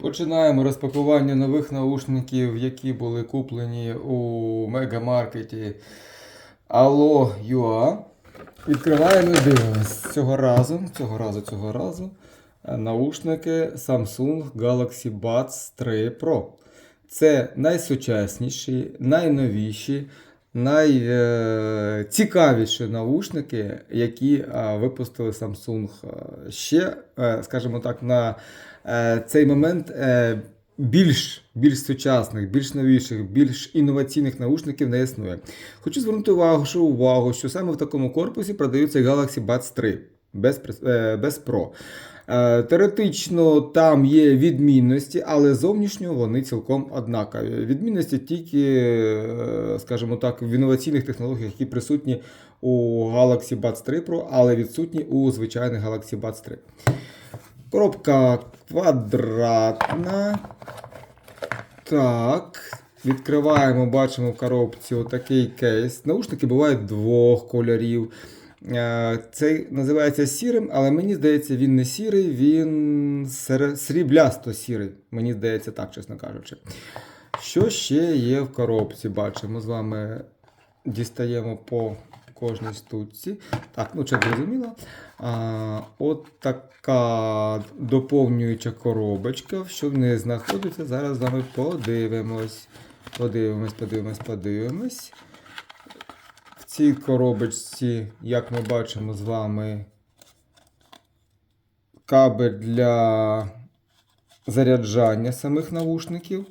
Починаємо розпакування нових наушників, які були куплені у мегамаркеті Allo.ua. Відкриваємо і дивимось. Цього разу, цього разу, цього разу е, наушники Samsung Galaxy Buds 3 Pro. Це найсучасніші, найновіші, найцікавіші наушники, які е, випустили Samsung е, ще, е, скажімо так, на цей момент більш, більш сучасних, більш новіших, більш інноваційних наушників не існує. Хочу звернути увагу, що увагу, що саме в такому корпусі продаються Galaxy Buds 3 без, без Pro. Е, Теоретично там є відмінності, але зовнішньо вони цілком однакові. Відмінності тільки, е, скажімо так, в інноваційних технологіях, які присутні у Galaxy Buds 3 Pro, але відсутні у звичайних Galaxy Buds 3. Коробка квадратна. Так. Відкриваємо, бачимо в коробці отакий кейс. Наушники бувають двох кольорів. Е, Цей називається сірим, але мені здається, він не сірий, він сріблясто-сірий. Мені здається, так, чесно кажучи. Що ще є в коробці? Бачимо з вами дістаємо по кожній штучці. Так, ну це зрозуміло. От така доповнююча коробочка. Що в неї знаходиться, зараз з вами подивимось. Подивимось, подивимось, подивимось. Цій коробочці, як ми бачимо з вами, кабель для заряджання самих навушників.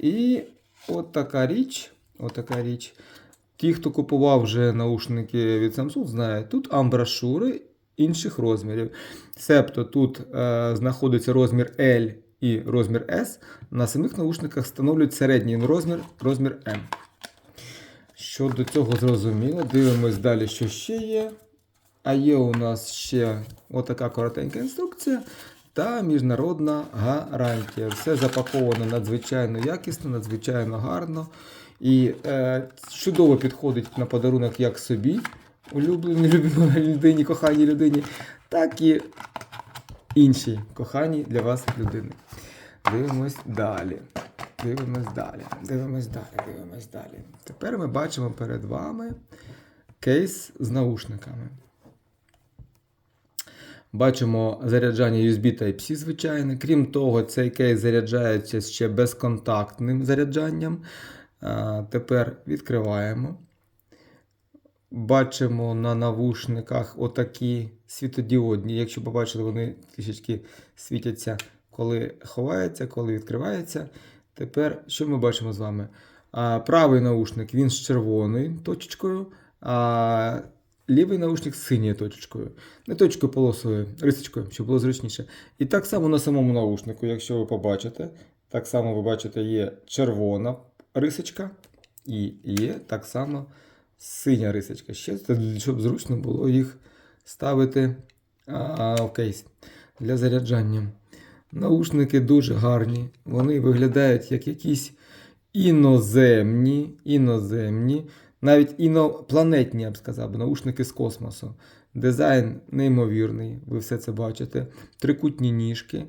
І от така річ. От річ. Ті, хто купував вже наушники від Samsung, знають, тут амбрашури інших розмірів. Себто тут е, знаходиться розмір L і розмір S. На самих наушниках встановлюють середній розмір, розмір M. Щодо цього зрозуміло, дивимось далі, що ще є. А є у нас ще отака коротенька інструкція та міжнародна гарантія. Все запаковано надзвичайно якісно, надзвичайно гарно. І е, чудово підходить на подарунок як собі, улюбленій любимій людині, коханій людині, так і іншій коханій для вас людини. Дивимось далі. Дивимось далі. Дивимось далі. Дивимось далі. Тепер ми бачимо перед вами кейс з наушниками. Бачимо заряджання USB Type-C, звичайне. Крім того, цей кейс заряджається ще безконтактним заряджанням. Тепер відкриваємо. Бачимо на навушниках отакі світодіодні. Якщо побачили, вони трішечки світяться, коли ховається, коли відкривається. Тепер що ми бачимо з вами? А, Правий наушник він з червоною точечкою, а лівий наушник з синьою точечкою. Не точкою полосою, рисочкою, щоб було зручніше. І так само на самому наушнику, якщо ви побачите, так само ви бачите, є червона рисочка і є так само синя рисочка. Ще щоб зручно було їх ставити а, в кейс для заряджання. Наушники дуже гарні. Вони виглядають як якісь іноземні, іноземні, навіть інопланетні, я б сказав, наушники з космосу. Дизайн неймовірний, ви все це бачите. Трикутні ніжки,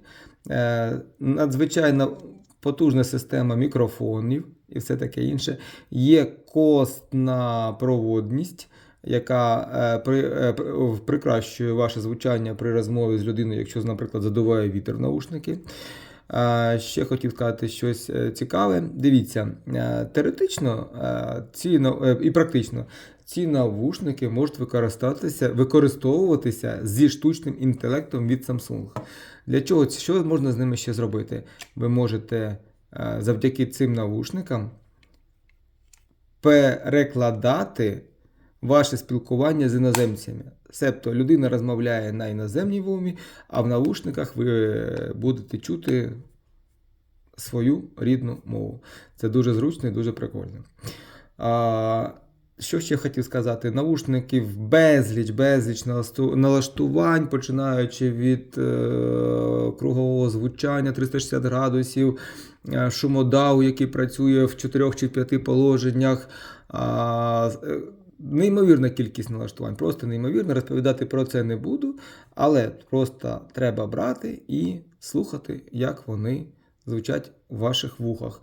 е, надзвичайно потужна система мікрофонів і все таке інше. Є костна проводність, яка е, е, прикращує ваше звучання при розмові з людиною, якщо, наприклад, задуває вітер в наушники. А, Ще хотів сказати щось е, цікаве. Дивіться, е, теоретично е, ці е, і практично ці навушники можуть використовуватися, використовуватися зі штучним інтелектом від Samsung. Для чого? Що можна з ними ще зробити? Ви можете е, завдяки цим навушникам перекладати ваше спілкування з іноземцями. Себто людина розмовляє на іноземній мові, а в наушниках ви будете чути свою рідну мову. Це дуже зручно і дуже прикольно. А, що ще хотів сказати? Наушників безліч, безліч налаштувань, починаючи від е, кругового звучання 360 градусів, е, шумодаву, який працює в 4 чи 5 положеннях. А, е, Неймовірна кількість налаштувань, просто неймовірно. Розповідати про це не буду, але просто треба брати і слухати, як вони звучать у ваших вухах.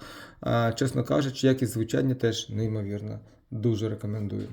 Чесно кажучи, якість звучання теж неймовірна. Дуже рекомендую.